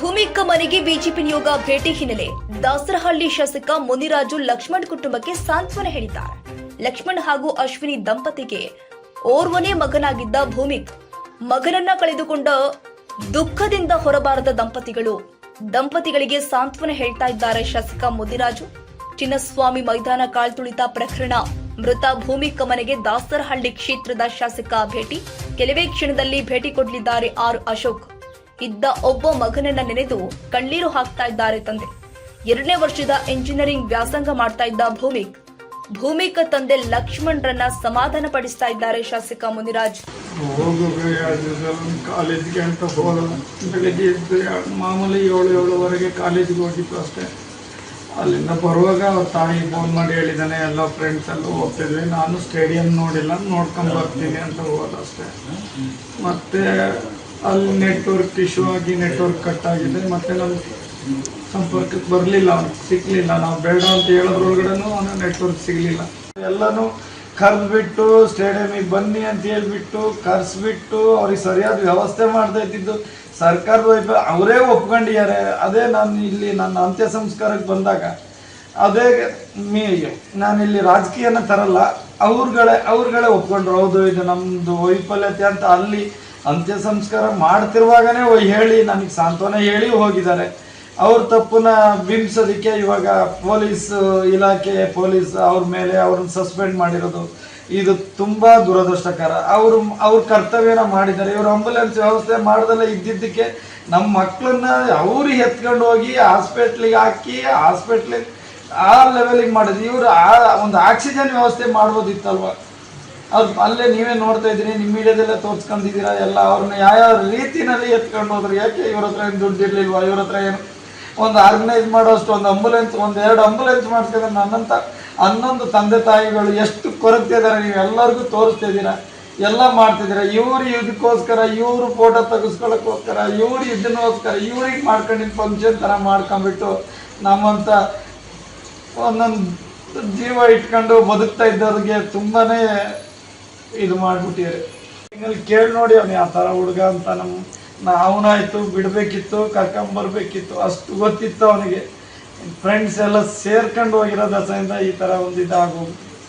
ಭೂಮಿಕ ಮನೆಗೆ ಬಿಜೆಪಿ ನಿಯೋಗ ಭೇಟಿ ಹಿನ್ನೆಲೆ ದಾಸರಹಳ್ಳಿ ಶಾಸಕ ಮುನಿರಾಜು ಲಕ್ಷ್ಮಣ್ ಕುಟುಂಬಕ್ಕೆ ಸಾಂತ್ವನ ಹೇಳಿದ್ದಾರೆ. ಲಕ್ಷ್ಮಣ್ ಹಾಗೂ ಅಶ್ವಿನಿ ದಂಪತಿಗೆ ಓರ್ವನೇ ಮಗನಾಗಿದ್ದ ಭೂಮಿಕ್ ಮಗನನ್ನ ಕಳೆದುಕೊಂಡ ದುಃಖದಿಂದ ಹೊರಬಾರದ ದಂಪತಿಗಳು ದಂಪತಿಗಳಿಗೆ ಸಾಂತ್ವನ ಹೇಳ್ತಾ ಇದ್ದಾರೆ ಶಾಸಕ ಮುದಿರಾಜು ಚಿನ್ನಸ್ವಾಮಿ ಮೈದಾನ ಕಾಳ್ತುಳಿತ ಪ್ರಕರಣ ಮೃತ ಭೂಮಿಕ ಮನೆಗೆ ದಾಸರಹಳ್ಳಿ ಕ್ಷೇತ್ರದ ಶಾಸಕ ಭೇಟಿ. ಕೆಲವೇ ಕ್ಷಣದಲ್ಲಿ ಭೇಟಿ ಕೊಡಲಿದ್ದಾರೆ ಆರ್ ಅಶೋಕ್. ಇದ್ದ ಒಬ್ಬ ಮಗನನ್ನ ನೆನೆದು ಕಣ್ಣೀರು ಹಾಕ್ತಾ ಇದ್ದಾರೆ ತಂದೆ. ಎರಡನೇ ವರ್ಷದ ಇಂಜಿನಿಯರಿಂಗ್ ವ್ಯಾಸಂಗ ಮಾಡ್ತಾ ಇದ್ದ ಭೂಮಿಕ್. ಭೂಮಿಕ ತಂದೆ ಲಕ್ಷ್ಮಣ್ರನ್ನ ಸಮಾಧಾನ ಪಡಿಸ್ತಾ ಇದ್ದಾರೆ ಶಾಸಕ ಮುನಿರಾಜ್. ಕಾಲೇಜ್ಗೆ ಅಂತ ಬೆಳಿಗ್ಗೆ ಮಾಮೂಲಿ ಏಳು ಏಳುವರೆಗೆ ಹೋಗಿತ್ತು ಅಷ್ಟೇ. ಅಲ್ಲಿಂದ ಬರುವಾಗ ಅವ್ರ ತಾಯಿ ಫೋನ್ ಮಾಡಿ ಹೇಳಿದಾನೆ, ಎಲ್ಲ ಫ್ರೆಂಡ್ಸ್ ಎಲ್ಲ ಹೋಗ್ತಿದ್ವಿ, ನಾನು ಸ್ಟೇಡಿಯಂ ನೋಡಿಲ್ಲ, ನೋಡ್ಕೊಂಡು ಬರ್ತೀನಿ ಅಂತ ಹೋದ ಮತ್ತೆ ಅಲ್ಲಿ ನೆಟ್ವರ್ಕ್ ಇಶ್ಯೂ ಆಗಿ ನೆಟ್ವರ್ಕ್ ಕಟ್ ಆಗಿದೆ. ಮತ್ತೆ ನಮ್ಮ ಸಂಪರ್ಕಕ್ಕೆ ಬರಲಿಲ್ಲ, ಸಿಗ್ಲಿಲ್ಲ. ನಾವು ಬೇಡ ಅಂತ ಹೇಳೋದ್ರೊಳಗಡೆನೂ ಅವನು ನೆಟ್ವರ್ಕ್ ಸಿಗಲಿಲ್ಲ. ಎಲ್ಲನೂ ಕರೆದ್ಬಿಟ್ಟು ಸ್ಟೇಡಿಯಮಿಗೆ ಬನ್ನಿ ಅಂತ ಹೇಳ್ಬಿಟ್ಟು, ಕರೆಸ್ಬಿಟ್ಟು ಅವ್ರಿಗೆ ಸರಿಯಾದ ವ್ಯವಸ್ಥೆ ಮಾಡ್ತಾ ಇದ್ದಿದ್ದು ಸರ್ಕಾರದ ಅವರೇ ಒಪ್ಕೊಂಡಿದ್ದಾರೆ. ಅದೇ ನಾನು ಇಲ್ಲಿ ನನ್ನ ಅಂತ್ಯ ಸಂಸ್ಕಾರಕ್ಕೆ ಬಂದಾಗ, ಅದೇ ಮೀ ನಾನಿಲ್ಲಿ ರಾಜಕೀಯನ ತರಲ್ಲ, ಅವ್ರುಗಳೇ ಅವ್ರುಗಳೇ ಒಪ್ಕೊಂಡ್ರು. ಹೌದು, ಇದು ನಮ್ಮದು ವೈಫಲ್ಯತೆ ಅಂತ ಅಲ್ಲಿ ಅಂತ್ಯ ಸಂಸ್ಕಾರ ಮಾಡ್ತಿರುವಾಗನೇ ಹೇಳಿ, ನನಗೆ ಸಾಂತ್ವನ ಹೇಳಿ ಹೋಗಿದ್ದಾರೆ. ಅವ್ರ ತಪ್ಪನ್ನ ಬಿಂಬಿಸೋದಕ್ಕೆ ಇವಾಗ ಪೊಲೀಸ್ ಇಲಾಖೆ, ಪೊಲೀಸ್ ಅವ್ರ ಮೇಲೆ ಅವ್ರನ್ನ ಸಸ್ಪೆಂಡ್ ಮಾಡಿರೋದು, ಇದು ತುಂಬಾ ದುರದೃಷ್ಟಕರ. ಅವರು, ಅವ್ರ ಕರ್ತವ್ಯನ ಮಾಡಿದ್ದಾರೆ. ಇವರು ಆಂಬುಲೆನ್ಸ್ ವ್ಯವಸ್ಥೆ ಮಾಡ್ದಲ್ಲ ಇದ್ದಿದ್ದಕ್ಕೆ ನಮ್ಮ ಮಕ್ಕಳನ್ನ ಅವ್ರಿಗೆ ಎತ್ಕೊಂಡು ಹೋಗಿ ಹಾಸ್ಪಿಟ್ಲಿಗೆ ಹಾಕಿ, ಹಾಸ್ಪಿಟ್ಲಿಗೆ ಆ ಲೆವೆಲಿಗೆ ಮಾಡಿದ್ರು. ಇವರು ಆ ಒಂದು ಆಕ್ಸಿಜನ್ ವ್ಯವಸ್ಥೆ ಮಾಡ್ಬೋದಿತ್ತಲ್ವ? ಅವ್ರು ಅಲ್ಲೇ ನೀವೇ ನೋಡ್ತಾ ಇದ್ದೀರಿ ನಿಮ್ಮ ಮೀಡಿಯಾದಲ್ಲೇ ತೋರ್ಸ್ಕೊಂಡಿದ್ದೀರಾ, ಎಲ್ಲ ಅವ್ರನ್ನ ಯಾವ್ಯಾವ ರೀತಿನಲ್ಲಿ ಎತ್ಕೊಂಡು ಹೋದ್ರು, ಯಾಕೆ ಇವ್ರ ಹತ್ರ ಏನು ದುಡ್ಡು ಇರ್ಲಿಲ್ವಾ, ಇವ್ರ ಹತ್ರ ಏನು? ಒಂದು ಆರ್ಗನೈಸ್ ಮಾಡೋಷ್ಟು, ಒಂದು ಆಂಬುಲೆನ್ಸ್ ಒಂದು ಎರಡು ಆಂಬುಲೆನ್ಸ್ ಮಾಡಿಸ್ಕೊಂಡ್ರೆ ನನ್ನಂಥ ಹನ್ನೊಂದು ತಂದೆ ತಾಯಿಗಳು ಎಷ್ಟು ಕೊರತೆ ಇದ್ದಾರೆ ನೀವು ಎಲ್ಲರಿಗೂ ತೋರಿಸ್ತಾ ಇದ್ದೀರಾ, ಎಲ್ಲ ಮಾಡ್ತಿದ್ದೀರಾ ಇವ್ರು ಇದಕ್ಕೋಸ್ಕರ ಇವರು ಫೋಟೋ ತೆಗೆಸ್ಕೊಳ್ಳೋಕ್ಕೋಸ್ಕರ, ಇವ್ರು ಇದನ್ನೋಸ್ಕರ, ಇವ್ರಿಗೆ ಮಾಡ್ಕೊಂಡಿದ್ದು ಫಂಕ್ಷನ್ ಥರ ಮಾಡ್ಕೊಂಬಿಟ್ಟು ನಮ್ಮಂಥ ಒಂದೊಂದು ಜೀವ ಇಟ್ಕೊಂಡು ಬದುಕ್ತಾ ಇದ್ದವ್ರಿಗೆ ತುಂಬಾನೇ ಇದು ಮಾಡಿಬಿಟ್ಟಿದ್ದಾರೆ. ಹಿಂಗಲ್ಲಿ ಕೇಳಿ ನೋಡಿ ಅವ್ನು ಯಾವ ಥರ ಹುಡುಗ ಅಂತ ನಮ್ಮ ಅವನಾಯ್ತು ಬಿಡಬೇಕಿತ್ತು ಕರ್ಕೊಂಬರ್ಬೇಕಿತ್ತು ಅಷ್ಟು ಗೊತ್ತಿತ್ತು ಅವನಿಗೆ. ಫ್ರೆಂಡ್ಸ್ ಎಲ್ಲ ಸೇರ್ಕೊಂಡು ಹೋಗಿರೋ ದಸೆಯಿಂದ ಈ ಥರ ಒಂದು ಇದಾಗೋಗ್ಬಿಟ್ಟು